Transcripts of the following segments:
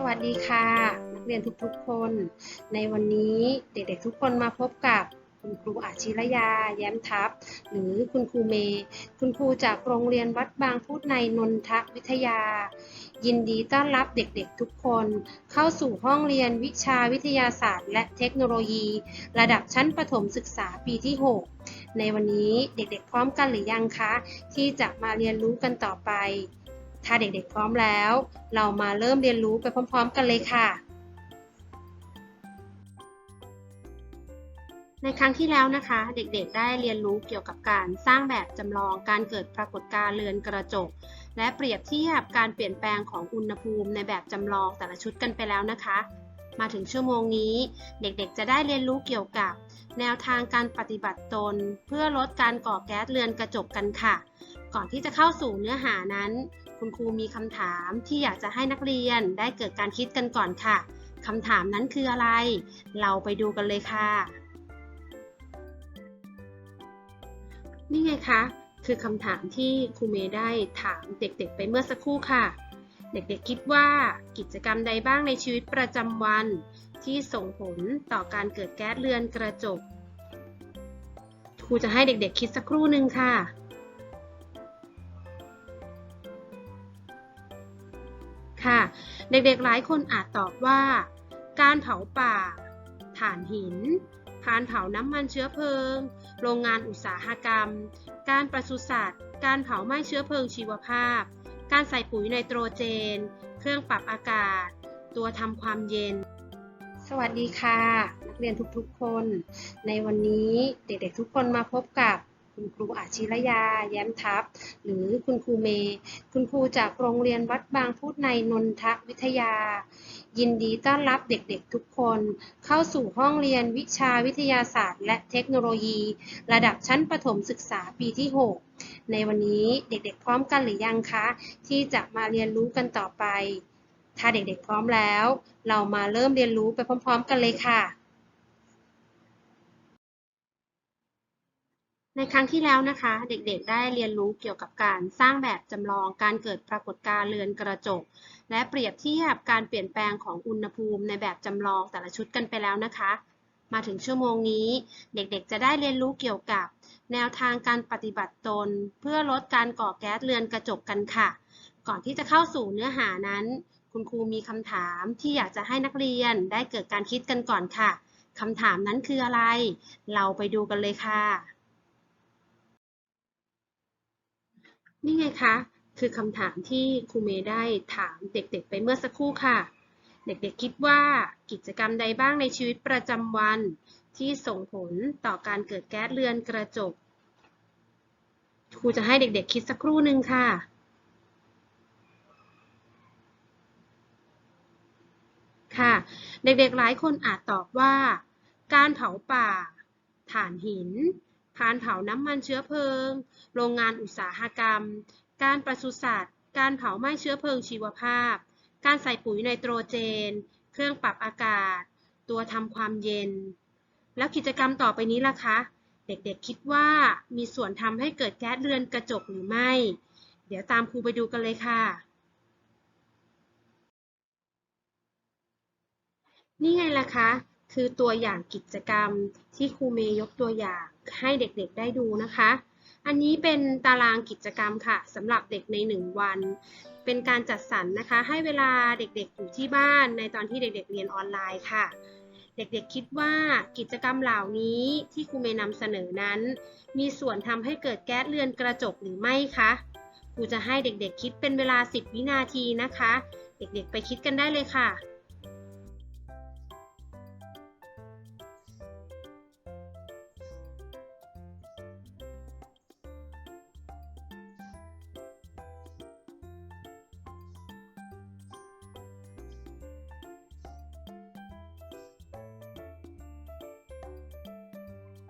สวัสดีค่ะ นักเรียนทุกๆคน ในวันนี้เด็กๆทุกคนมาพบกับคุณครูอาชิรยา แย้มทัพหรือคุณครูเมย์คุณครูจากโรงเรียนวัดบางพูดในนนทวิทยา ยินดีต้อนรับเด็กๆทุกคน เข้าสู่ห้องเรียนวิชาวิทยาศาสตร์ และเทคโนโลยี ระดับชั้นประถมศึกษาปีที่ 6 ในวันนี้เด็กๆพร้อมกันหรือยังคะ ที่จะมาเรียนรู้กันต่อไป ถ้าเด็กๆพร้อมแล้ว เรามาเริ่มเรียนรู้ไปพร้อม ๆ กันเลยค่ะ ในครั้งที่แล้วนะคะ เด็กๆ ได้เรียนรู้เกี่ยวกับการสร้างแบบจำลองการเกิดปรากฏการณ์เรือนกระจก และเปรียบเทียบการเปลี่ยนแปลงของอุณหภูมิในแบบจำลองแต่ละชุดกันไปแล้วนะคะ มาถึงชั่วโมงนี้ เด็กๆ จะได้เรียนรู้เกี่ยวกับ แนวทางการปฏิบัติตน เพื่อลดการก่อแก๊สเรือนกระจกกันค่ะก่อนที่จะเข้าสู่เนื้อหานั้น คุณครูมีคำถามที่อยากจะให้นักเรียนได้เกิดการคิดกันก่อนค่ะคำถามนั้นคืออะไร เราไปดูกันเลยค่ะ นี่ไงคะ คือคำถามที่ครูเมย์ได้ถามเด็กๆ ไปเมื่อสักครู่ค่ะ เด็กๆคิดว่ากิจกรรมใดบ้างในชีวิตประจำวัน ที่ส่งผลต่อการเกิดแก๊สเรือนกระจก ครูจะให้เด็กๆคิดสักครู่หนึ่งค่ะ ค่ะ เด็กๆหลายคนอาจตอบว่า การเผาป่า ถ่านหิน การเผาน้ำมันเชื้อเพลิง โรงงานอุตสาหกรรม การปศุสัตว์ การเผาไหม้เชื้อเพลิงชีวภาพ การใส่ปุ๋ยไนโตรเจน เครื่องปรับอากาศ ตัวทำความเย็นสวัสดีค่ะ นักเรียนทุกๆคน ในวันนี้เด็กๆทุกคนมาพบกับ คุณครูอาชิรยา แย้มทัพ หรือคุณครูเมย์คุณครูจากโรงเรียนวัดบางพูดในนนทวิทยา ยินดีต้อนรับเด็กๆทุกคน เข้าสู่ห้องเรียนวิชาวิทยาศาสตร์ และเทคโนโลยี ระดับชั้นประถมศึกษาปีที่ 6 ในวันนี้เด็กๆพร้อมกันหรือยังคะ ที่จะมาเรียนรู้กันต่อไป ถ้าเด็กๆพร้อมแล้ว เรามาเริ่มเรียนรู้ไปพร้อม ๆ กันเลยค่ะ ในครั้งที่แล้วนะคะ เด็กๆ ได้เรียนรู้เกี่ยวกับการสร้างแบบจำลองการเกิดปรากฏการณ์เรือนกระจก และเปรียบเทียบการเปลี่ยนแปลงของอุณหภูมิในแบบจำลองแต่ละชุดกันไปแล้วนะคะ มาถึงชั่วโมงนี้ เด็กๆ จะได้เรียนรู้เกี่ยวกับ แนวทางการปฏิบัติตน เพื่อลดการก่อแก๊สเรือนกระจกกันค่ะ ก่อนที่จะเข้าสู่เนื้อหานั้น คุณครูมีคำถามที่อยากจะให้นักเรียนได้เกิดการคิดกันก่อนค่ะคำถามนั้นคืออะไร เราไปดูกันเลยค่ะ นี่ไงคะ คือคำถามที่ครูเมย์ได้ถามเด็กๆ ไปเมื่อสักครู่ค่ะ เด็กๆ คิดว่ากิจกรรมใดบ้างในชีวิตประจำวัน ที่ส่งผลต่อการเกิดแก๊สเรือนกระจก ครูจะให้เด็กๆ คิดสักครู่หนึ่งค่ะค่ะเด็กๆ หลายคนอาจตอบว่า การเผาป่า ถ่านหิน การเผาน้ำมันเชื้อเพลิง โรงงานอุตสาหกรรม การปศุสัตว์ การเผาไหม้เชื้อเพลิงชีวภาพ การใส่ปุ๋ยไนโตรเจน เครื่องปรับอากาศ ตัวทำความเย็น แล้วกิจกรรมต่อไปนี้ล่ะคะ เด็กๆคิดว่ามีส่วนทำให้เกิดแก๊สเรือนกระจกหรือไม่ เดี๋ยวตามครูไปดูกันเลยค่ะนี่ไงล่ะคะ คือตัวอย่างกิจกรรมที่ครูเมย์ยกตัวอย่างให้เด็กๆได้ดูนะคะ อันนี้เป็นตารางกิจกรรมค่ะสำหรับเด็กใน 1 วัน เป็นการจัดสรรนะคะ ให้เวลาเด็กๆอยู่ที่บ้านในตอนที่เด็กๆเรียนออนไลน์ค่ะ เด็กๆคิดว่ากิจกรรมเหล่านี้ที่ครูเมย์นำเสนอนั้น มีส่วนทำให้เกิดแก๊สเรือนกระจกหรือไม่คะครูจะให้เด็กๆคิดเป็นเวลา 10 วินาทีนะคะ เด็กๆไปคิดกันได้เลยค่ะ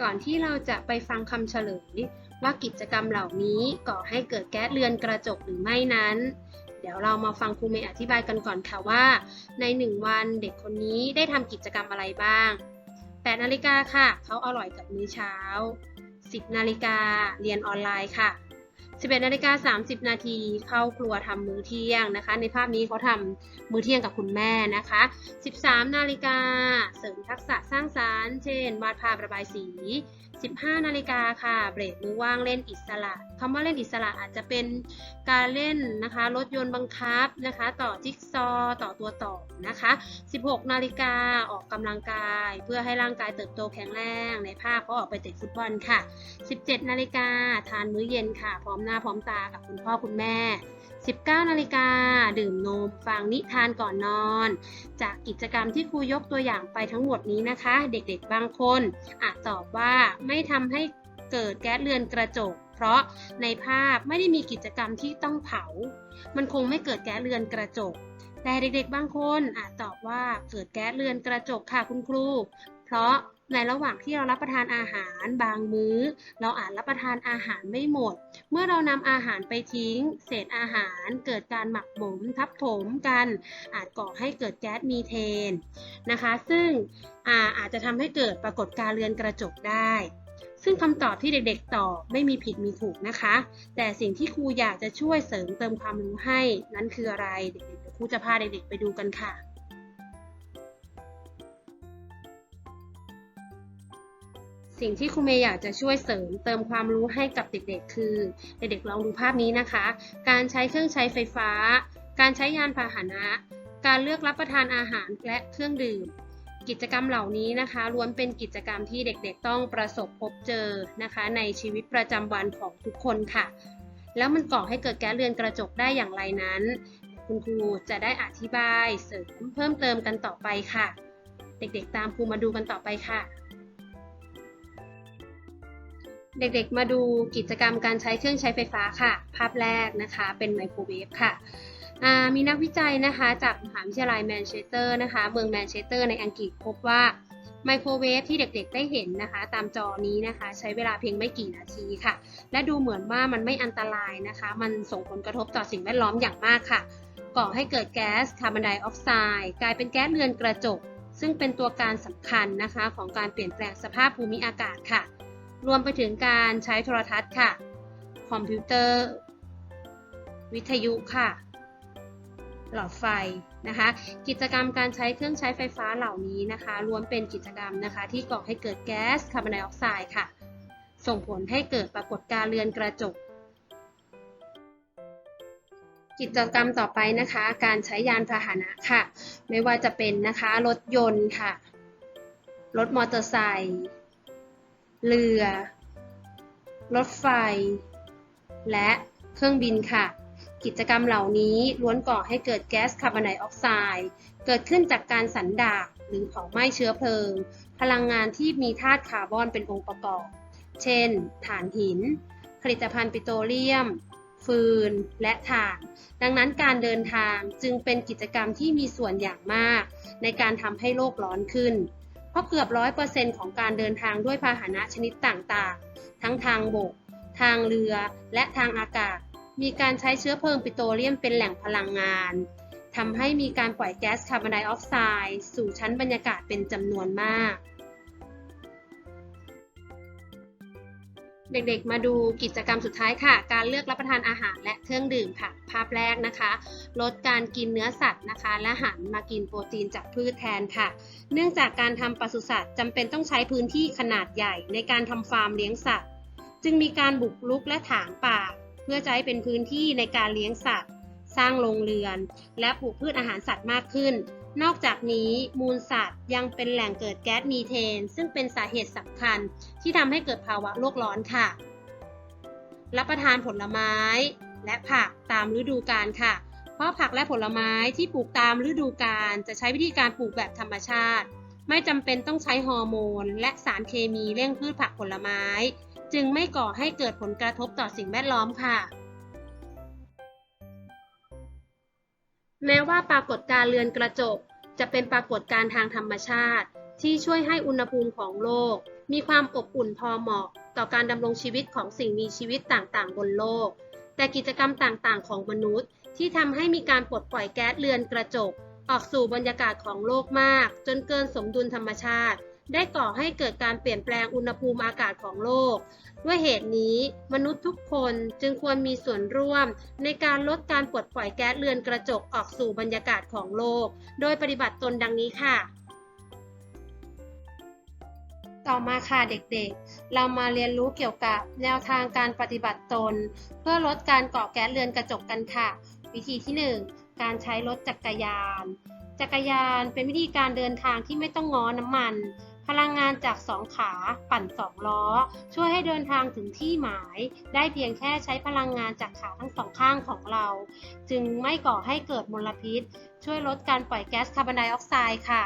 ก่อนที่เราจะไปฟังคำเฉลย ว่ากิจกรรมเหล่านี้ก่อให้เกิดแก๊สเรือนกระจกหรือไม่นั้น เดี๋ยวเรามาฟังครูเมย์อธิบายกันก่อนค่ะว่า ใน 1 วันเด็กคนนี้ได้ทำกิจกรรมอะไรบ้าง8นาฬิกาค่ะ เขาอร่อยกับมื้อเช้า 10นาฬิกาเรียนออนไลน์ค่ะ 11นาฬิกา30 นาทีเข้าครัวทำมื้อเที่ยงนะคะ ในภาพนี้เขาทำมื้อเที่ยงกับคุณแม่นะคะ 13 นาฬิกาเสริมทักษะสร้างสรรค์ เช่น วาดภาพระบายสี 15 นาฬิกาค่ะ เบรกมือว่างเล่นอิสระคำว่าเล่นอิสระอาจจะเป็นการเล่นนะคะรถยนต์บังคับนะคะ ต่อจิ๊กซอว์ต่อตัวต่อนะคะ 16 นาฬิกาออกกำลังกาย เพื่อให้ร่างกายเติบโตแข็งแรงในภาพเขาออกไปเตะฟุตบอลค่ะ 17 นาฬิกาทานมื้อเย็นค่ะ พร้อมหน้าพร้อมตากับคุณพ่อคุณแม่ 19นาฬิกาดื่มนม ฟังนิทานก่อนนอน จากกิจกรรมที่ครูยกตัวอย่างไปทั้งหมดนี้นะคะ เด็กๆบางคนอาจตอบว่าไม่ทำให้เกิดแก๊สเรือนกระจก เพราะในภาพไม่ได้มีกิจกรรมที่ต้องเผา มันคงไม่เกิดแก๊สเรือนกระจก แต่เด็กๆบางคนอาจตอบว่าเกิดแก๊สเรือนกระจกค่ะคุณครู เพราะ ในระหว่างที่เรารับประทานอาหารบางมื้อ เราอาจรับประทานอาหารไม่หมด เมื่อเรานำอาหารไปทิ้ง เศษอาหารเกิดการหมักหมมทับถมกัน อาจก่อให้เกิดแก๊สมีเทนนะคะ ซึ่งอาอาจจะทำให้เกิดปรากฏการเรือนกระจกได้ซึ่งคำตอบที่เด็กๆ ตอบไม่มีผิดมีถูกนะคะ แต่สิ่งที่ครูอยากจะช่วยเสริมเติมความรู้ให้ นั้นคืออะไร เด็กๆเดี๋ยวครูจะพาเด็กๆ ไปดูกันค่ะ สิ่งที่ครูเมย์อยากจะช่วยเสริมเติมความรู้ให้กับเด็กๆ คือเด็กๆลองดูภาพนี้นะคะ การใช้เครื่องใช้ไฟฟ้า การใช้ยานพาหนะ การเลือกรับประทานอาหารและเครื่องดื่ม กิจกรรมเหล่านี้นะคะล้วนเป็นกิจกรรมที่เด็กๆ ต้องประสบพบเจอนะคะ ในชีวิตประจำวันของทุกคนค่ะ แล้วมันก่อให้เกิดแก๊สเรือนกระจกได้อย่างไรนั้น คุณครูจะได้อธิบายเสริมเพิ่มเติมกันต่อไปค่ะ เด็กๆ ตามครูมาดูกันต่อไปค่ะ เด็กๆ มาดูกิจกรรมการใช้เครื่องใช้ไฟฟ้าค่ะ ภาพแรกนะคะ เป็นไมโครเวฟค่ะ มีนักวิจัยนะคะ จากมหาวิทยาลัยแมนเชสเตอร์นะคะ เมืองแมนเชสเตอร์ในอังกฤษพบว่าไมโครเวฟที่เด็กๆ ได้เห็นนะคะ ตามจอนี้นะคะ ใช้เวลาเพียงไม่กี่นาทีค่ะ และดูเหมือนว่ามันไม่อันตรายนะคะ มันส่งผลกระทบต่อสิ่งแวดล้อมอย่างมากค่ะ ก่อให้เกิดแก๊สคาร์บอนไดออกไซด์กลายเป็นแก๊สเรือนกระจก ซึ่งเป็นตัวการสำคัญนะคะ ของการเปลี่ยนแปลงสภาพภูมิอากาศค่ะ รวมไปถึงการใช้โทรทัศน์ค่ะ คอมพิวเตอร์ วิทยุค่ะ หลอดไฟนะคะ กิจกรรมการใช้เครื่องใช้ไฟฟ้าเหล่านี้นะคะล้วนเป็นกิจกรรมนะคะ ที่ก่อให้เกิดแก๊สคาร์บอนไดออกไซด์ค่ะ ส่งผลให้เกิดปรากฏการณ์เรือนกระจก กิจกรรมต่อไปนะคะ การใช้ยานพาหนะค่ะ ไม่ว่าจะเป็นนะคะรถยนต์ค่ะ รถมอเตอร์ไซค์ เรือ รถไฟ และเครื่องบินค่ะ กิจกรรมเหล่านี้ล้วนก่อให้เกิดแก๊สคาร์บอนไดออกไซด์เกิดขึ้นจากการสันดาบหรือเผาไหม้เชื้อเพลิง พลังงานที่มีธาตุคาร์บอนเป็นองค์ประกอบ เช่น ถ่านหิน ผลิตภัณฑ์ปิโตรเลียม ฟืน และถ่าน ดังนั้นการเดินทางจึงเป็นกิจกรรมที่มีส่วนอย่างมาก ในการทำให้โลกร้อนขึ้น เพราะเกือบร้อยเปอร์เซ็นต์ของการเดินทางด้วยพาหนะชนิดต่างๆ ทั้งทางบก ทางเรือ และทางอากาศ มีการใช้เชื้อเพลิงปิโตรเลียมเป็นแหล่งพลังงานทำให้มีการปล่อยแก๊สคาร์บอนไดออกไซด์สู่ชั้นบรรยากาศเป็นจำนวนมาก เด็กๆ มาดูกิจกรรมสุดท้ายค่ะ การเลือกรับประทานอาหารและเครื่องดื่มค่ะ ภาพแรกนะคะ ลดการกินเนื้อสัตว์นะคะ และหันมากินโปรตีนจากพืชแทนค่ะ เนื่องจากการทำปศุสัตว์จำเป็นต้องใช้พื้นที่ขนาดใหญ่ในการทำฟาร์มเลี้ยงสัตว์ จึงมีการบุกรุกและถางป่า เพื่อจะให้เป็นพื้นที่ในการเลี้ยงสัตว์ สร้างโรงเรือน และปลูกพืชอาหารสัตว์มากขึ้น นอกจากนี้มูลสัตว์ยังเป็นแหล่งเกิดแก๊สมีเทน ซึ่งเป็นสาเหตุสำคัญที่ทำให้เกิดภาวะโลกร้อนค่ะ รับประทานผลไม้ และผักตามฤดูกาลค่ะ เพราะผักและผลไม้ที่ปลูกตามฤดูกาลจะใช้วิธีการปลูกแบบธรรมชาติ ไม่จำเป็นต้องใช้ฮอร์โมน และสารเคมีเร่งพืชผักผลไม้ จึงไม่ก่อให้เกิดผลกระทบต่อสิ่งแวดล้อมค่ะ แม้ว่าปรากฏการณ์เรือนกระจก จะเป็นปรากฏการณ์ทางธรรมชาติ ที่ช่วยให้อุณหภูมิของโลก มีความอบอุ่นพอเหมาะ ต่อการดำรงชีวิตของสิ่งมีชีวิตต่างๆ บนโลก แต่กิจกรรมต่างๆ ของมนุษย์ ที่ทำให้มีการปลดปล่อยแก๊สเรือนกระจก ออกสู่บรรยากาศของโลกมาก จนเกินสมดุลธรรมชาติ ได้ก่อให้เกิดการเปลี่ยนแปลงอุณหภูมิอากาศของโลก ด้วยเหตุนี้มนุษย์ทุกคนจึงควรมีส่วนร่วม ในการลดการปลดปล่อยแก๊สเรือนกระจกออกสู่บรรยากาศของโลก โดยปฏิบัติตนดังนี้ค่ะ ต่อมาค่ะเด็กๆ เรามาเรียนรู้เกี่ยวกับแนวทางการปฏิบัติตน เพื่อลดการก่อแก๊สเรือนกระจกกันค่ะ วิธีที่ 1 การใช้รถจักรยาน จักรยานเป็นวิธีการเดินทางที่ไม่ต้องง้อน้ำมัน พลังงานจากสองขาปั่นสองล้อ ช่วยให้เดินทางถึงที่หมาย ได้เพียงแค่ใช้พลังงานจากขาทั้งสองข้างของเรา จึงไม่ก่อให้เกิดมลพิษ ช่วยลดการปล่อยแก๊สคาร์บอนไดออกไซด์ค่ะ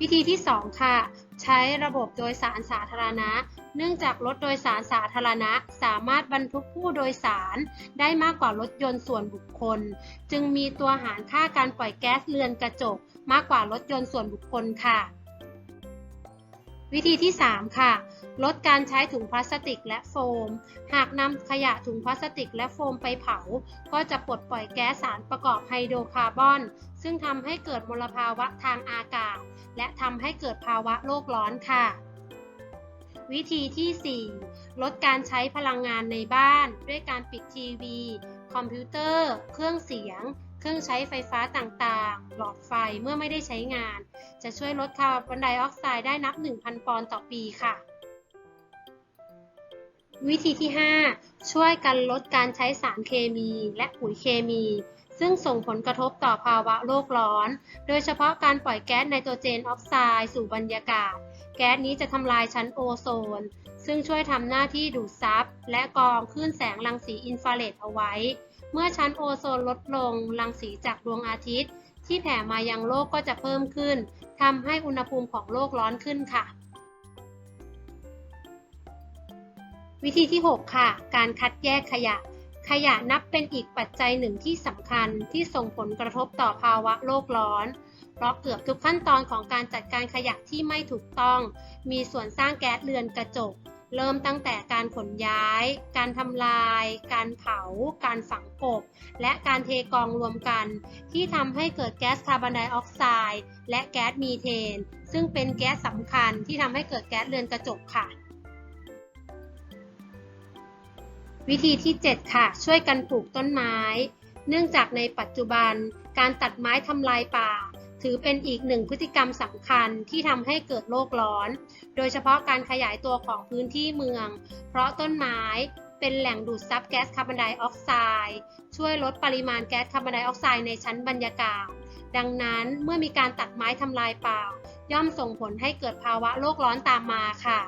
วิธีที่ 2 ค่ะ ใช้ระบบโดยสารสาธารณะเนื่องจากรถโดยสารสาธารณะสามารถบรรทุกผู้โดยสารได้มากกว่ารถยนต์ส่วนบุคคล จึงมีตัวหารค่าการปล่อยแก๊สเรือนกระจก มากกว่ารถยนต์ส่วนบุคคลค่ะ วิธีที่ 3 ค่ะ ลดการใช้ถุงพลาสติกและโฟม หากนำขยะถุงพลาสติกและโฟมไปเผา ก็จะปลดปล่อยแก๊สสารประกอบไฮโดรคาร์บอน ซึ่งทำให้เกิดมลภาวะทางอากาศ และทำให้เกิดภาวะโลกร้อนค่ะวิธีที่ 4 ลดการใช้พลังงานในบ้าน ด้วยการปิดทีวี คอมพิวเตอร์ เครื่องเสียง เครื่องใช้ไฟฟ้าต่างๆ หลอดไฟเมื่อไม่ได้ใช้งาน จะช่วยลดคาร์บอนไดออกไซด์ได้นับ 1,000 ปอนด์ต่อปีค่ะ วิธีที่ 5 ช่วยกันลดการใช้สารเคมีและปุ๋ยเคมี ซึ่งส่งผลกระทบต่อภาวะโลกร้อน โดยเฉพาะการปล่อยแก๊สไนโตรเจนออกไซด์สู่บรรยากาศ แก๊สนี้จะทำลายชั้นโอโซน ซึ่งช่วยทำหน้าที่ดูดซับและกรองคลื่นแสงรังสีอินฟราเรดเอาไว้ เมื่อชั้นโอโซนลดลงรังสีจากดวงอาทิตย์ ที่แผ่มายังโลกก็จะเพิ่มขึ้นทำให้อุณหภูมิของโลกร้อนขึ้นค่ะ วิธีที่ 6 ค่ะ การคัดแยกขยะ ขยะนับเป็นอีกปัจจัยหนึ่งที่สำคัญที่ส่งผลกระทบต่อภาวะโลกร้อน เพราะเกือบทุกขั้นตอนของการจัดการขยะที่ไม่ถูกต้อง มีส่วนสร้างแก๊สเรือนกระจก เริ่มตั้งแต่การขนย้าย การทำลาย การเผา การฝังกบ และการเทกองรวมกัน ที่ทำให้เกิดแก๊สคาร์บอนไดออกไซด์และแก๊สมีเทน ซึ่งเป็นแก๊สสำคัญที่ทำให้เกิดแก๊สเรือนกระจกค่ะ วิธีที่ 7 ค่ะ ช่วยกันปลูกต้นไม้ เนื่องจากในปัจจุบันการตัดไม้ทำลายป่า ถือเป็นอีกหนึ่งพฤติกรรมสำคัญที่ทำให้เกิดโลกร้อน โดยเฉพาะการขยายตัวของพื้นที่เมือง เพราะต้นไม้เป็นแหล่งดูดซับแก๊สคาร์บอนไดออกไซด์ ช่วยลดปริมาณแก๊สคาร์บอนไดออกไซด์ในชั้นบรรยากาศ ดังนั้นเมื่อมีการตัดไม้ทำลายป่า ย่อมส่งผลให้เกิดภาวะโลกร้อนตามมาค่ะ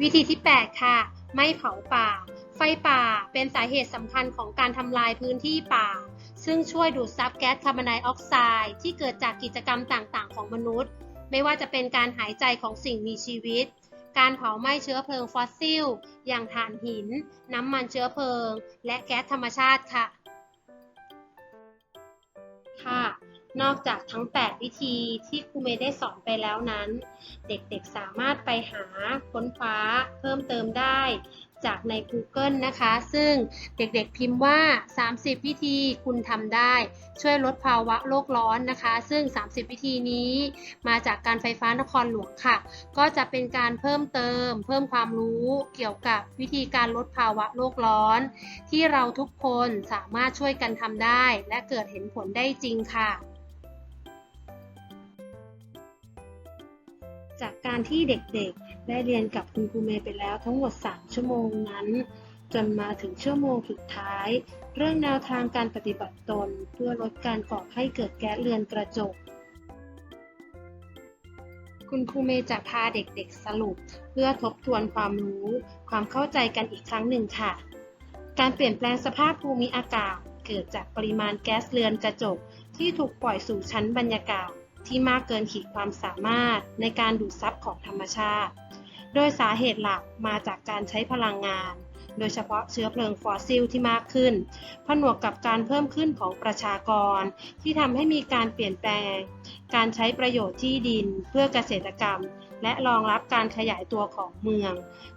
วิธีที่ 8 ค่ะ ไม่เผาป่า ไฟป่าเป็นสาเหตุสำคัญของการทำลายพื้นที่ป่า ซึ่งช่วยดูดซับแก๊สคาร์บอนไดออกไซด์ที่เกิดจากกิจกรรมต่างๆ ของมนุษย์ ไม่ว่าจะเป็นการหายใจของสิ่งมีชีวิต การเผาไหม้เชื้อเพลิงฟอสซิล อย่างถ่านหิน น้ำมันเชื้อเพลิง และแก๊สธรรมชาติค่ะ ค่ะ นอกจากทั้ง 8 วิธีที่ครูเมย์ได้สอนไปแล้วนั้น เด็กๆสามารถไปหาค้นคว้าเพิ่มเติมได้ จากใน Google นะคะ ซึ่งเด็กๆพิมพ์ว่า 30 วิธีคุณทำได้ ช่วยลดภาวะโลกร้อนนะคะ ซึ่ง 30 วิธีนี้มาจากการไฟฟ้านครหลวงค่ะ ก็จะเป็นการเพิ่มเติม เพิ่มความรู้เกี่ยวกับวิธีการลดภาวะโลกร้อน ที่เราทุกคนสามารถช่วยกันทำได้ และเกิดเห็นผลได้จริงค่ะจากการที่เด็กๆ ได้เรียนกับคุณครูเมย์ไปแล้วทั้งหมด 3 ชั่วโมงนั้น จนมาถึงชั่วโมงสุดท้าย เรื่องแนวทางการปฏิบัติตนเพื่อลดการก่อให้เกิดแก๊สเรือนกระจก คุณครูเมย์จะพาเด็กๆสรุป เพื่อทบทวนความรู้ ความเข้าใจกันอีกครั้งหนึ่งค่ะ การเปลี่ยนแปลงสภาพภูมิอากาศ เกิดจากปริมาณแก๊สเรือนกระจกที่ถูกปล่อยสู่ชั้นบรรยากาศ ที่มากเกินขีดความสามารถในการดูดซับของธรรมชาติ โดยสาเหตุหลักมาจากการใช้พลังงาน โดยเฉพาะเชื้อเพลิงฟอสซิลที่มากขึ้น ผนวกกับการเพิ่มขึ้นของประชากร ที่ทำให้มีการเปลี่ยนแปลง การใช้ประโยชน์ที่ดินเพื่อเกษตรกรรม และรองรับการขยายตัวของเมือง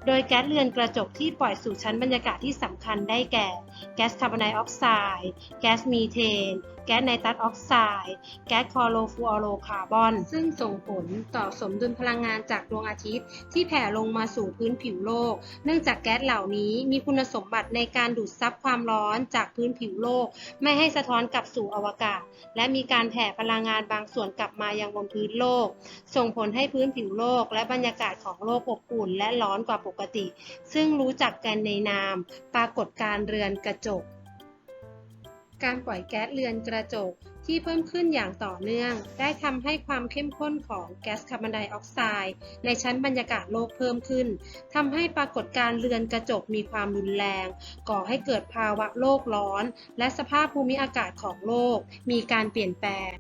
โดยแก๊สเรือนกระจกที่ปล่อยสู่ชั้นบรรยากาศที่สำคัญได้แก่ แก๊สคาร์บอนไดออกไซด์ แก๊สมีเทน แก๊สไนตรัสออกไซด์ แก๊สคลอโรฟลูออโรคาร์บอน ซึ่งส่งผลต่อสมดุลพลังงานจากดวงอาทิตย์ ที่แผ่ลงมาสู่พื้นผิวโลก เนื่องจากแก๊สเหล่านี้มีคุณสมบัติในการดูดซับความร้อนจากพื้นผิวโลก ไม่ให้สะท้อนกลับสู่อวกาศ และมีการแผ่พลังงานบางส่วนกลับมายังบนพื้นโลก ส่งผลให้พื้นผิวโลก และบรรยากาศของโลกอบอุ่นและร้อนกว่าปกติ ซึ่งรู้จักกันในนาม ปรากฏการณ์เรือนกระจก การปล่อยแก๊สเรือนกระจกที่เพิ่มขึ้นอย่างต่อเนื่อง ได้ทำให้ความเข้มข้นของแก๊สคาร์บอนไดออกไซด์ในชั้นบรรยากาศโลกเพิ่มขึ้นทำให้ปรากฏการเรือนกระจกมีความรุนแรง ก่อให้เกิดภาวะโลกร้อน และสภาพภูมิอากาศของโลก มีการเปลี่ยนแปลง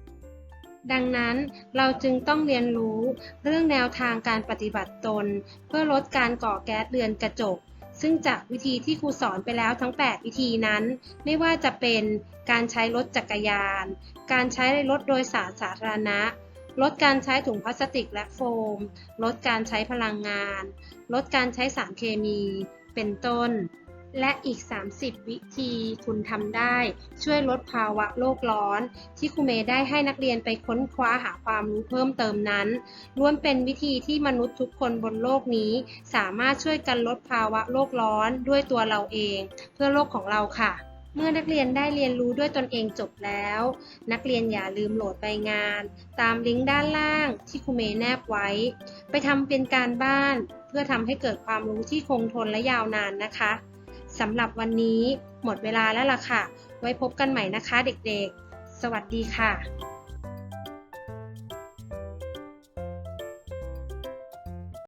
ดังนั้นเราจึงต้องเรียนรู้เรื่องแนวทางการปฏิบัติตน เพื่อลดการก่อแก๊สเรือนกระจก ซึ่งจากวิธีที่ครูสอนไปแล้วทั้ง 8 วิธีนั้น ไม่ว่าจะเป็นการใช้รถจักรยาน การใช้รถโดยสารสาธารณะ ลดการใช้ถุงพลาสติกและโฟม ลดการใช้พลังงาน ลดการใช้สารเคมี เป็นต้น และอีก 30 วิธีคุณทำได้ ช่วยลดภาวะโลกร้อน ที่ครูเมย์ได้ให้นักเรียนไปค้นคว้าหาความรู้เพิ่มเติมนั้นล้วนเป็นวิธีที่มนุษย์ทุกคนบนโลกนี้ สามารถช่วยกันลดภาวะโลกร้อนด้วยตัวเราเอง เพื่อโลกของเราค่ะเมื่อนักเรียนได้เรียนรู้ด้วยตนเองจบแล้ว นักเรียนอย่าลืมโหลดใบงาน ตามลิงก์ด้านล่างที่ครูเมย์แนบไว้ ไปทำเป็นการบ้าน เพื่อทำให้เกิดความรู้ที่คงทนและยาวนานนะคะ สำหรับวันนี้หมดเวลาแล้วล่ะค่ะ ไว้พบกันใหม่นะคะเด็กๆ สวัสดีค่ะ